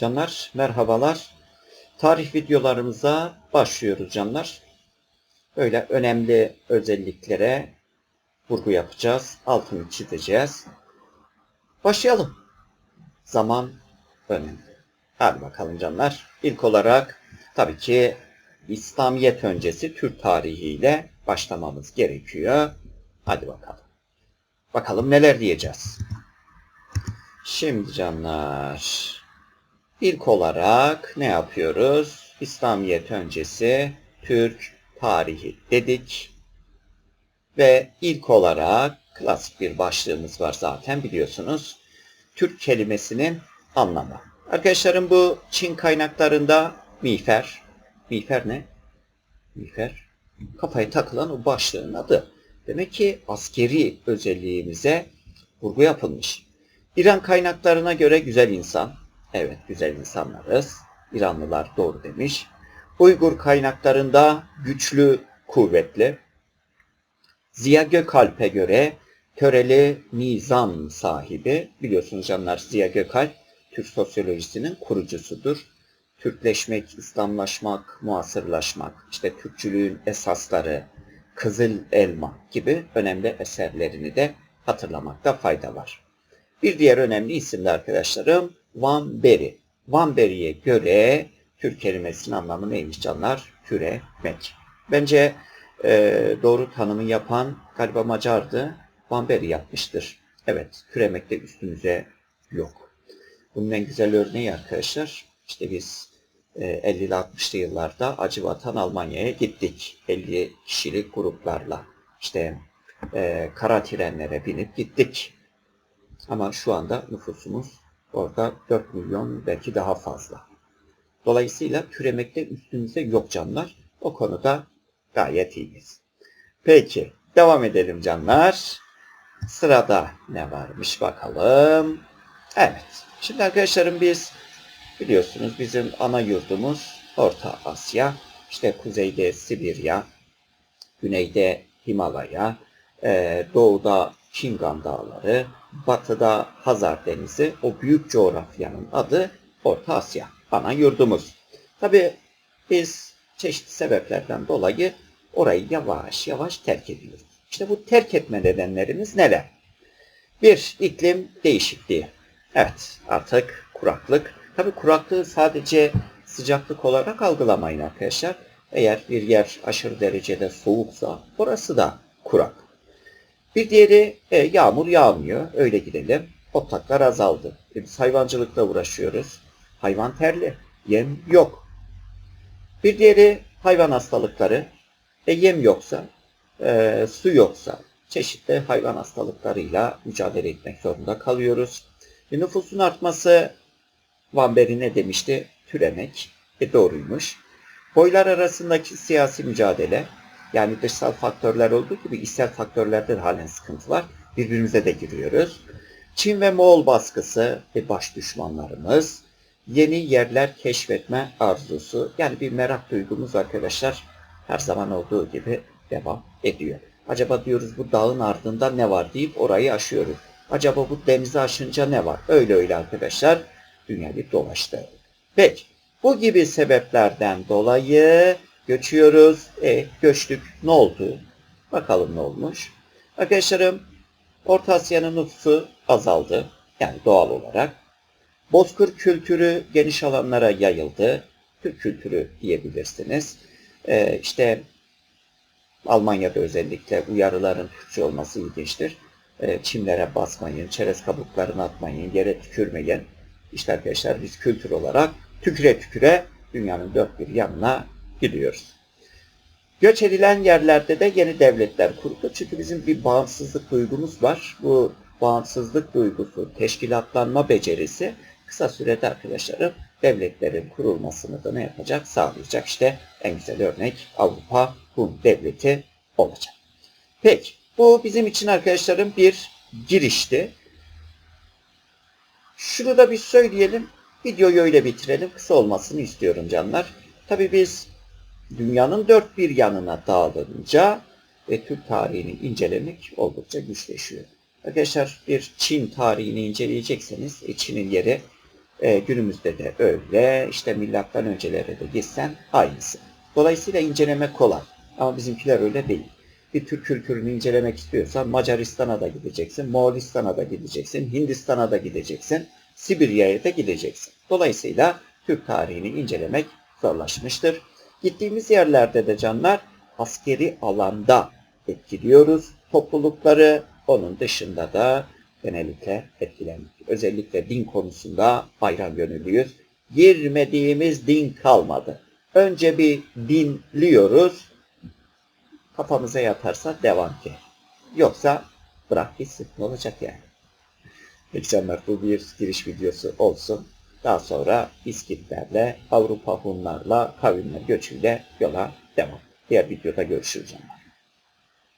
Canlar merhabalar. Tarih videolarımıza başlıyoruz canlar. Böyle önemli özelliklere vurgu yapacağız. Altını çizeceğiz. Başlayalım. Zaman önemli. Hadi bakalım canlar. İlk olarak tabii ki İslamiyet öncesi Türk tarihiyle başlamamız gerekiyor. Hadi bakalım. Bakalım neler diyeceğiz. Şimdi canlar. İlk olarak ne yapıyoruz? İslamiyet öncesi Türk tarihi dedik. Ve ilk olarak klasik bir başlığımız var zaten biliyorsunuz. Türk kelimesinin anlamı. Arkadaşlarım bu Çin kaynaklarında miğfer. Miğfer ne? Miğfer. Kafaya takılan o başlığın adı. Demek ki askeri özelliğimize vurgu yapılmış. İran kaynaklarına göre güzel insan. Evet güzel insanlarız. İranlılar doğru demiş. Uygur kaynaklarında güçlü, kuvvetli. Ziya Gökalp'e göre töreli nizam sahibi. Biliyorsunuz canlar Ziya Gökalp Türk sosyolojisinin kurucusudur. Türkleşmek, İslamlaşmak, muasırlaşmak, işte Türkçülüğün esasları, Kızıl Elma gibi önemli eserlerini de hatırlamakta fayda var. Bir diğer önemli isim de arkadaşlarım Van Beri. Van Beri'ye göre Türk kelimesinin anlamı neymiş canlar? Türemek. Bence e, doğru tanımı yapan galiba Macar'dı. Van Beri yapmıştır. Evet, türemekte üstümüze yok. Bunun en güzel örneği arkadaşlar, işte biz 50'li 60'lı yıllarda Acıvatan Almanya'ya gittik. 50 kişilik gruplarla. İşte e, kara trenlere binip gittik. Ama şu anda nüfusumuz orada 4 milyon belki daha fazla. Dolayısıyla türemekte üstümüzde yok canlar. O konuda gayet iyiyiz. Peki devam edelim canlar. Sırada ne varmış bakalım. Evet. Şimdi arkadaşlarım biz biliyorsunuz bizim ana yurdumuz Orta Asya. İşte kuzeyde Sibirya, güneyde Himalaya, doğuda Çingan Dağları, batıda Hazar Denizi, o büyük coğrafyanın adı Orta Asya, ana yurdumuz. Tabi biz çeşitli sebeplerden dolayı orayı yavaş yavaş terk ediyoruz. İşte bu terk etme nedenlerimiz neler? Bir, iklim değişikliği. Evet, artık kuraklık. Tabi kuraklığı sadece sıcaklık olarak algılamayın arkadaşlar. Eğer bir yer aşırı derecede soğuksa orası da kurak. Bir diğeri e, yağmur yağmıyor. Öyle gidelim. Otlaklar azaldı. E, biz hayvancılıkla uğraşıyoruz. Hayvan terli. Yem yok. Bir diğeri hayvan hastalıkları. E, yem yoksa, e, su yoksa çeşitli hayvan hastalıklarıyla mücadele etmek zorunda kalıyoruz. E, nüfusun artması Van Beri ne demişti? Türemek. E, doğruymuş. Boylar arasındaki siyasi mücadele, yani dışsal faktörler olduğu gibi içsel faktörlerde de halen sıkıntı var. Birbirimize de giriyoruz. Çin ve Moğol baskısı ve baş düşmanlarımız, yeni yerler keşfetme arzusu, yani bir merak duygumuz arkadaşlar her zaman olduğu gibi devam ediyor. Acaba diyoruz bu dağın ardında ne var deyip orayı aşıyoruz. Acaba bu denizi aşınca ne var? Öyle öyle arkadaşlar dünyayı dolaştı. Peki bu gibi sebeplerden dolayı göçüyoruz. E, göçtük. Ne oldu? Bakalım ne olmuş. Arkadaşlarım Orta Asya'nın nüfusu azaldı. Yani doğal olarak. Bozkır kültürü geniş alanlara yayıldı. Türk kültürü diyebilirsiniz. E, işte Almanya'da özellikle uyarıların Türkçe olması ilginçtir. E, çimlere basmayın, çerez kabuklarını atmayın, yere tükürmeyin. İşte arkadaşlar biz kültür olarak tüküre tüküre dünyanın dört bir yanına gidiyoruz. Göç edilen yerlerde de yeni devletler kuruldu. Çünkü bizim bir bağımsızlık duygumuz var. Bu bağımsızlık duygusu, teşkilatlanma becerisi kısa sürede arkadaşlarım devletlerin kurulmasını da ne yapacak? Sağlayacak. İşte en güzel örnek Avrupa Hun Devleti olacak. Peki bu bizim için arkadaşlarım bir girişti. Şunu da bir söyleyelim. Videoyu öyle bitirelim. Kısa olmasını istiyorum canlar. Tabi biz dünyanın dört bir yanına dağılınca ve Türk tarihini incelemek oldukça güçleşiyor. Arkadaşlar bir Çin tarihini inceleyecekseniz e, Çin'in yeri E, günümüzde de öyle. İşte milattan öncelere de gitsen aynısı. Dolayısıyla inceleme kolay. Ama bizimkiler öyle değil. Bir Türk kültürünü incelemek istiyorsan Macaristan'a da gideceksin, Moğolistan'a da gideceksin, Hindistan'a da gideceksin, Sibirya'ya da gideceksin. Dolayısıyla Türk tarihini incelemek zorlaşmıştır. Gittiğimiz yerlerde de canlar askeri alanda etkiliyoruz toplulukları. Onun dışında da genellikle etkilendik. Özellikle din konusunda hayran gönüllüyüz. Girmediğimiz din kalmadı. Önce bir dinliyoruz. Kafamıza yatarsa devam ki. Yoksa bırak gitsin. Ne olacak yani? Peki canlar bu bir giriş videosu olsun. Daha sonra İskitlerle, Avrupa Hunlarla kavimler göçüyle yola devam. Diğer videoda görüşürüz canlar.